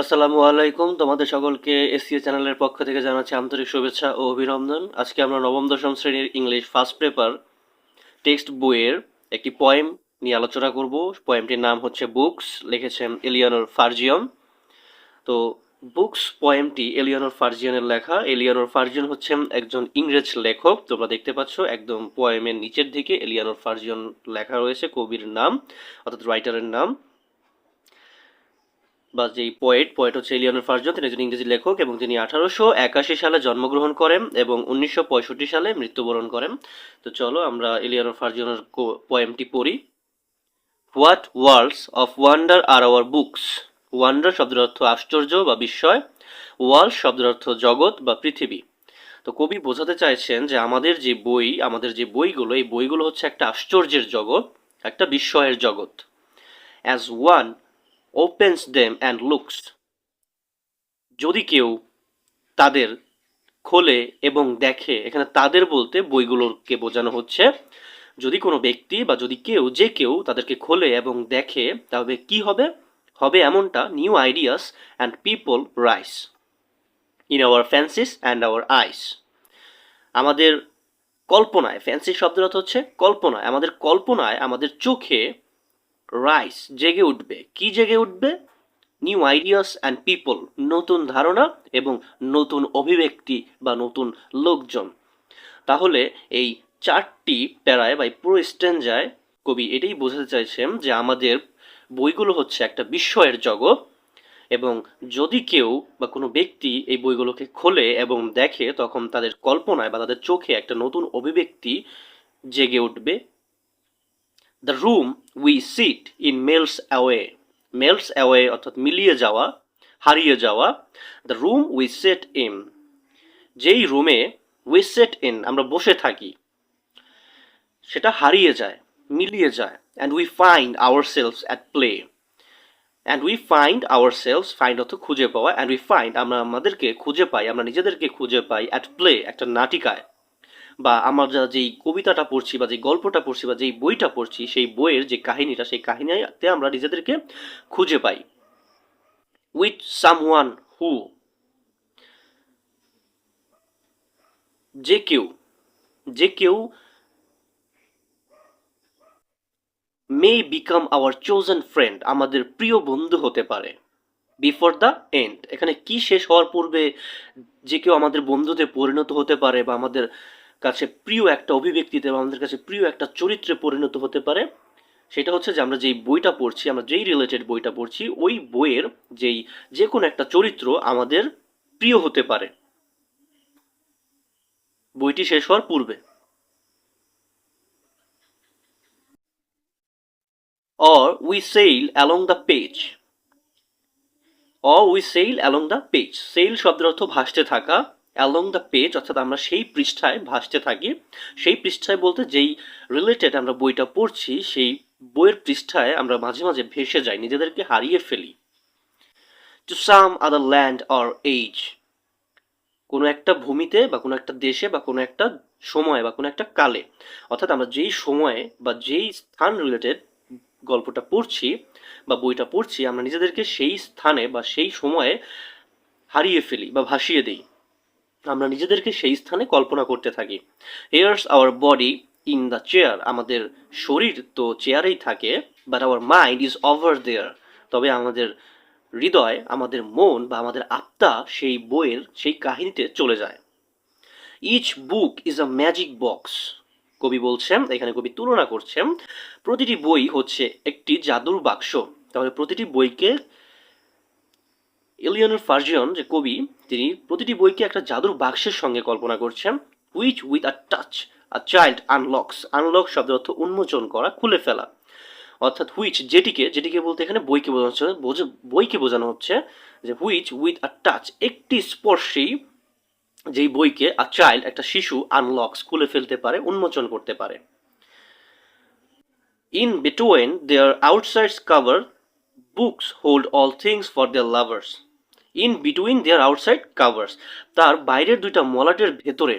আসসালামু আলাইকুম। তোমাদের সকলকে এসিও চ্যানেলের পক্ষ থেকে জানাচ্ছি আন্তরিক শুভেচ্ছা ও অভিনন্দন। আজকে আমরা নবম, দশম শ্রেণির ইংলিশ ফার্স্ট পেপার টেক্সট বইয়ের একটি পয়েম নিয়ে আলোচনা করব। পয়েমটির নাম হচ্ছে বুকস, লিখেছেন এলিয়ানোর ফার্জিয়ন। তো বুকস পয়েমটি এলিয়ানোর ফার্জিয়নের লেখা। এলিয়ানোর ফার্জিয়ন হচ্ছেন একজন ইংরেজ লেখক। তোমরা দেখতে পাচ্ছ, একদম পয়েমের নিচের দিকে এলিয়ানোর ফার্জিয়ন লেখা রয়েছে কবির নাম, অর্থাৎ রাইটারের নাম। বা যেই পোয়েট পোয়েট হচ্ছে এলিয়নের ফার্জন তিনি একজন ইংরেজি লেখক এবং তিনি আঠারোশো একাশি সালে জন্মগ্রহণ করেন এবং উনিশশো পঁয়ষট্টি সালে মৃত্যুবরণ করেন। তো চলো আমরা এলিয়নের ফার্জনের পোয়েমটি পড়ি। What worlds of wonder are our books wonder শব্দের অর্থ আশ্চর্য বা বিস্ময়। ওয়ার্ল্ড শব্দের অর্থ জগৎ বা পৃথিবী। তো কবি বোঝাতে চাইছেন যে আমাদের যে বই, আমাদের যে বইগুলো, এই বইগুলো হচ্ছে একটা আশ্চর্যের জগৎ, একটা বিস্ময়ের জগৎ। As one opens them and looks যদি কেউ তাদের খোলে এবং দেখে, এখানে তাদের বলতে বইগুলোকে বোঝানো হচ্ছে। যদি কোনো ব্যক্তি বা যদি কেউ, যে কেউ তাদেরকে খোলে এবং দেখে তবে কি হবে? হবে এমনটা new ideas and people rise in our fancies and our eyes আমাদের কল্পনায় ফ্যান্সি অর্থ হচ্ছে কল্পনায়, আমাদের কল্পনায়, আমাদের চোখে রাইস জেগে উঠবে। কি জেগে উঠবে? নিউ আইডিয়াস অ্যান্ড পিপল নতুন ধারণা এবং নতুন অভিব্যক্তি বা নতুন লোকজন। তাহলে এই চারটি প্যারায় বা পুরো স্ট্যান্ডায় কবি এটাই বোঝাতে চাইছেন যে আমাদের বইগুলো হচ্ছে একটা বিস্ময়ের জগৎ এবং যদি কেউ বা কোনো ব্যক্তি এই বইগুলোকে খোলে এবং দেখে, তখন তাদের কল্পনায় বা তাদের চোখে একটা নতুন অভিব্যক্তি জেগে উঠবে। The room we sit in melts away melts away অর্থাৎ মিলিয়ে যাওয়া, হারিয়ে যাওয়া the room we set in যেই রুমে উই সেট ইন আমরা বসে থাকি, সেটা হারিয়ে যায়, মিলিয়ে যায় and we find ourselves at play and we find ourselves find অর্থ খুঁজে পাওয়া অ্যান্ড উই ফাইন্ড আমরা আমাদেরকে খুঁজে পাই, আমরা নিজেদেরকে খুঁজে পাই অ্যাট প্লে একটা নাটিকায়। বা আমরা যা যেই কবিতাটা পড়ছি বা যেই গল্পটা পড়ছি বা যেই বইটা পড়ছি, সেই বইয়ের যে কাহিনীটা, সেই কাহিনীতে আমরা নিজেদেরকে খুঁজে পাই। উইথ সাম ওয়ান হু যে কেউ যে কেউ may become our chosen friend আমাদের প্রিয় বন্ধু হতে পারে। বিফোর দ্য এন্ড এখানে কি শেষ হওয়ার পূর্বে যে কেউ আমাদের বন্ধুতে পরিণত হতে পারে বা আমাদের কাছে প্রিয় একটা অভিব্যক্তিতে বা আমাদের কাছে প্রিয় একটা চরিত্রে পরিণত হতে পারে, সেটা হচ্ছে যে আমরা যেই বইটা পড়ছি, আমরা যেই রিলেটেড বইটা পড়ছি, ওই বইয়ের যেই যে কোনো একটা চরিত্র আমাদের প্রিয় হতে পারে। বইটি শেষ হওয়ার পূর্বে। Or we sail along the page. Or we sail along the page. Sail শব্দের অর্থ ভাসতে থাকা অ্যালং দ্য পেজ অর্থাৎ আমরা সেই পৃষ্ঠায় ভাসতে থাকি। সেই পৃষ্ঠায় বলতে যেই রিলেটেড আমরা বইটা পড়ছি, সেই বইয়ের পৃষ্ঠায় আমরা মাঝে মাঝে ভেসে যাই, নিজেদেরকে হারিয়ে ফেলি। To some other land or age কোনো একটা ভূমিতে বা কোনো একটা দেশে বা কোনো একটা সময়ে বা কোনো একটা কালে, অর্থাৎ আমরা যেই সময়ে বা যেই স্থান রিলেটেড গল্পটা পড়ছি বা বইটা পড়ছি, আমরা নিজেদেরকে সেই স্থানে বা সেই সময়ে হারিয়ে ফেলি বা ভাসিয়ে দিই। আমরা নিজেদেরকে সেই স্থানে কল্পনা করতে থাকি। Here's our body in the chair আমাদের শরীর তো চেয়ারেই থাকে but our mind is over there তবে আমাদের হৃদয়, আমাদের মন বা আমাদের আত্মা সেই বইয়ের, সেই কাহিনীতে চলে যায়। Each book is a magic box কবি বলছেন, এখানে কবি তুলনা করছেন, প্রতিটি বই হচ্ছে একটি জাদুর বাক্স। তাহলে প্রতিটি বইকে এলিয়নের ফার্জিয়ন যে কবি, তিনি প্রতিটি বইকে একটা জাদুর বাক্সের সঙ্গে কল্পনা করছেন which with a touch a child unlocks unlock শব্দের অর্থ উন্মোচন করা, খুলে ফেলা। অর্থাৎ হুইচ যেটিকে যেটিকে বলতে এখানে বইকে বোঝানো হচ্ছে বইকে বোঝানো হচ্ছে, যে হুইচ উইথ আ টাচ একটি স্পর্শেই যেই বইকে আ চাইল্ড একটা শিশু আনলক্স খুলে ফেলতে পারে, উন্মোচন করতে পারে। In between their outsides cover books hold all things for their lovers in between their outside covers তার বাইরের দুইটা মলাটের ভেতরে।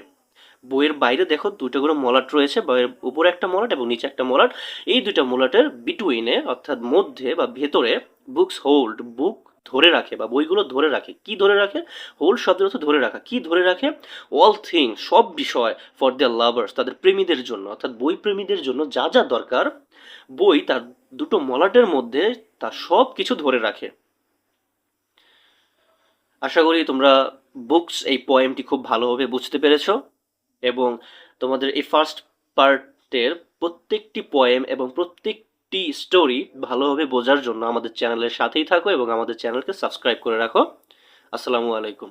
বইয়ের বাইরে দেখো দুটো করে মলাট রয়েছে, বইয়ের উপরে একটা মলাট এবং নিচে একটা মলাট। এই দুইটা মলাটের বিটুইনে অর্থাৎ মধ্যে বা ভেতরে বুকস হোল্ড বুক ধরে রাখে বা বইগুলো ধরে রাখে। কি ধরে রাখে? হোল শব্দের অর্থ ধরে রাখা। কি ধরে রাখে? অল থিং সব বিষয় ফর দেয়ার লাভার্স তাদের প্রেমীদের জন্য, অর্থাৎ বই প্রেমীদের জন্য যা যা দরকার, বই তার দুটো মলাটের মধ্যে তা সব কিছু ধরে রাখে। আশা করি তোমরা বুকস এই পোয়েমটি খুব ভালোভাবে বুঝতে পেরেছ এবং তোমাদের এই ফার্স্ট পার্টের প্রত্যেকটি পোয়েম এবং প্রত্যেকটি স্টোরি ভালোভাবে বোঝার জন্য আমাদের চ্যানেলের সাথেই থাকো এবং আমাদের চ্যানেলকে সাবস্ক্রাইব করে রাখো। আসসালামু আলাইকুম।